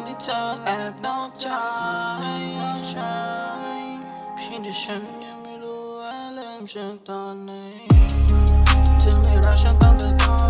ันที่เธอแอบนอกใจใช่เพียงแต่ฉันยังไม่รู้ว่าเริ่มจากตอนไหนเธอไม่รักฉันตั้งแต่ตอน